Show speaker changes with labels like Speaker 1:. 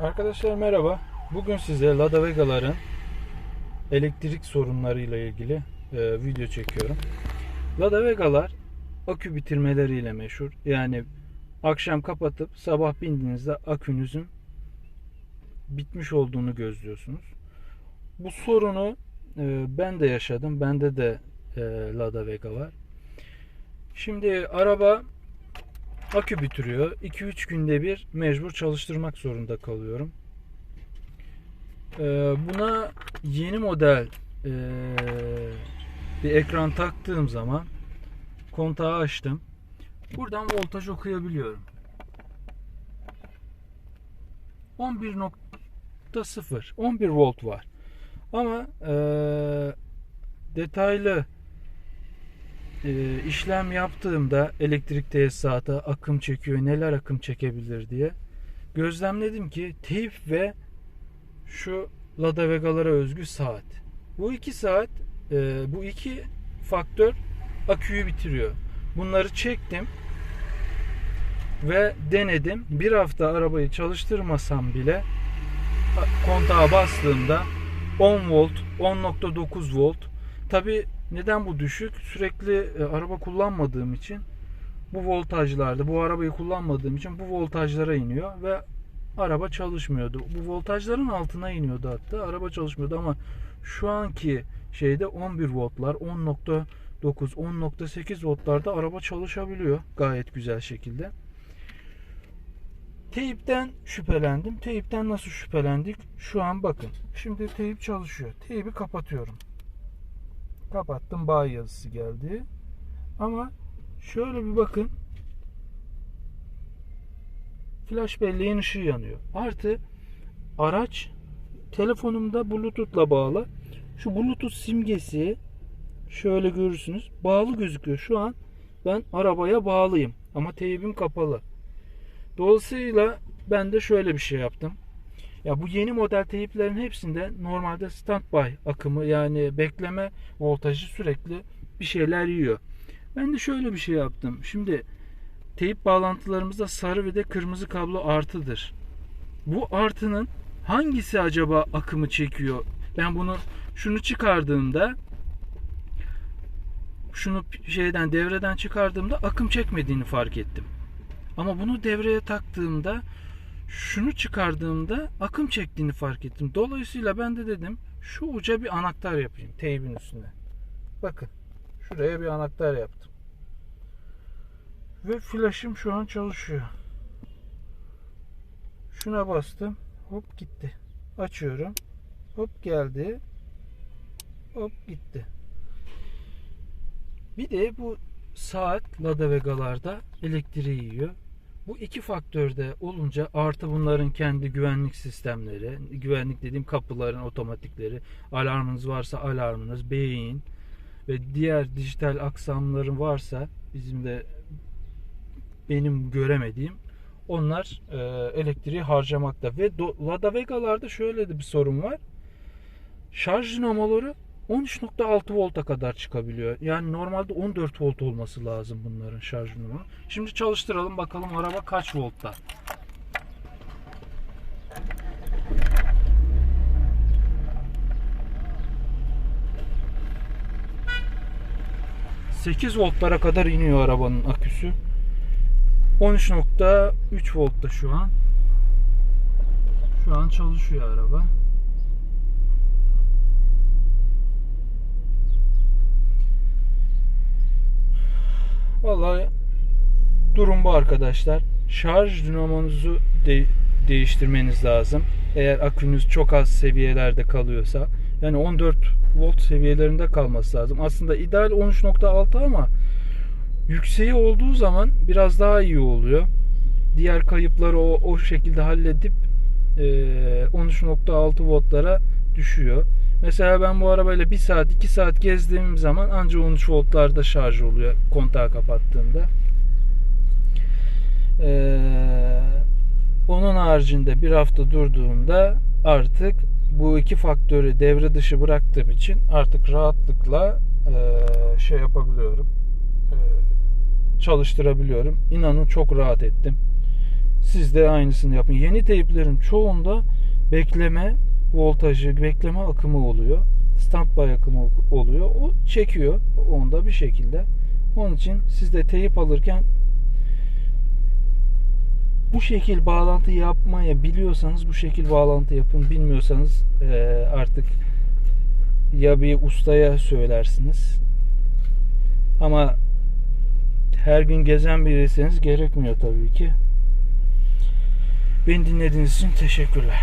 Speaker 1: Arkadaşlar merhaba. Bugün size Lada Vega'ların elektrik sorunlarıyla ilgili e, video çekiyorum. Lada Vega'lar akü bitirmeleriyle meşhur. Yani akşam kapatıp sabah bindiğinizde akünüzün bitmiş olduğunu gözlüyorsunuz. Bu sorunu e, ben de yaşadım. Bende de e, Lada Vega var. Şimdi araba akü bitiriyor. 2-3 günde bir mecbur çalıştırmak zorunda kalıyorum. Ee, buna yeni model ee, bir ekran taktığım zaman kontağı açtım. Buradan voltaj okuyabiliyorum. 11.0 11 volt var. Ama ee, detaylı e, işlem yaptığımda elektrik tesisatı akım çekiyor, neler akım çekebilir diye gözlemledim ki teyp ve şu Lada Vega'lara özgü saat. Bu iki saat, e, bu iki faktör aküyü bitiriyor. Bunları çektim ve denedim. Bir hafta arabayı çalıştırmasam bile kontağa bastığımda 10 volt, 10.9 volt. Tabi neden bu düşük? Sürekli e, araba kullanmadığım için bu voltajlarda, bu arabayı kullanmadığım için bu voltajlara iniyor ve araba çalışmıyordu. Bu voltajların altına iniyordu hatta. Araba çalışmıyordu ama şu anki şeyde 11 voltlar, 10.9, 10.8 voltlarda araba çalışabiliyor gayet güzel şekilde. Teyipten şüphelendim. Teyipten nasıl şüphelendik? Şu an bakın. Şimdi teyip çalışıyor. Teybi kapatıyorum. Kapattım. Bağ yazısı geldi. Ama şöyle bir bakın. Flash belleğin ışığı yanıyor. Artı araç telefonumda bluetooth'la bağlı. Şu bluetooth simgesi şöyle görürsünüz. Bağlı gözüküyor. Şu an ben arabaya bağlıyım. Ama teybim kapalı. Dolayısıyla ben de şöyle bir şey yaptım. Ya bu yeni model teyiplerin hepsinde normalde standby akımı yani bekleme voltajı sürekli bir şeyler yiyor. Ben de şöyle bir şey yaptım. Şimdi teyip bağlantılarımızda sarı ve de kırmızı kablo artıdır. Bu artının hangisi acaba akımı çekiyor? Ben bunu şunu çıkardığımda şunu şeyden devreden çıkardığımda akım çekmediğini fark ettim. Ama bunu devreye taktığımda şunu çıkardığımda akım çektiğini fark ettim. Dolayısıyla ben de dedim şu uca bir anahtar yapayım teybin üstüne. Bakın şuraya bir anahtar yaptım. Ve flaşım şu an çalışıyor. Şuna bastım. Hop gitti. Açıyorum. Hop geldi. Hop gitti. Bir de bu saat Lada Vega'larda elektriği yiyor. Bu iki faktörde olunca artı bunların kendi güvenlik sistemleri, güvenlik dediğim kapıların otomatikleri, alarmınız varsa alarmınız, beyin ve diğer dijital aksamların varsa bizim de benim göremediğim onlar e, elektriği harcamakta ve do, Lada Vega'larda şöyle de bir sorun var. Şarj dinamoları 13.6 volta kadar çıkabiliyor. Yani normalde 14 volt olması lazım bunların şarj. Şimdi çalıştıralım bakalım araba kaç voltta. ...8 voltlara kadar iniyor arabanın aküsü. 13.3 voltta şu an. Şu an çalışıyor araba. Vallahi durum bu arkadaşlar. Şarj dinamonuzu de- değiştirmeniz lazım. Eğer akünüz çok az seviyelerde kalıyorsa. Yani 14 volt seviyelerinde kalması lazım. Aslında ideal 13.6 ama yükseği olduğu zaman biraz daha iyi oluyor. Diğer kayıpları o, o şekilde halledip e, 13.6 voltlara düşüyor. Mesela ben bu arabayla 1 saat 2 saat gezdiğim zaman anca 13 voltlarda şarj oluyor kontağı kapattığımda. Ee, onun haricinde bir hafta durduğumda artık bu iki faktörü devre dışı bıraktığım için artık rahatlıkla e, şey yapabiliyorum. E, çalıştırabiliyorum. İnanın çok rahat ettim. Siz de aynısını yapın. Yeni teyplerin çoğunda bekleme voltajı, bekleme akımı oluyor. Standby akımı oluyor. O çekiyor onda bir şekilde. Onun için siz de teyip alırken bu şekil bağlantı yapmaya biliyorsanız bu şekil bağlantı yapın. Bilmiyorsanız eee, artık ya bir ustaya söylersiniz. Ama her gün gezen biriyseniz gerekmiyor tabii ki. Beni dinlediğiniz için teşekkürler.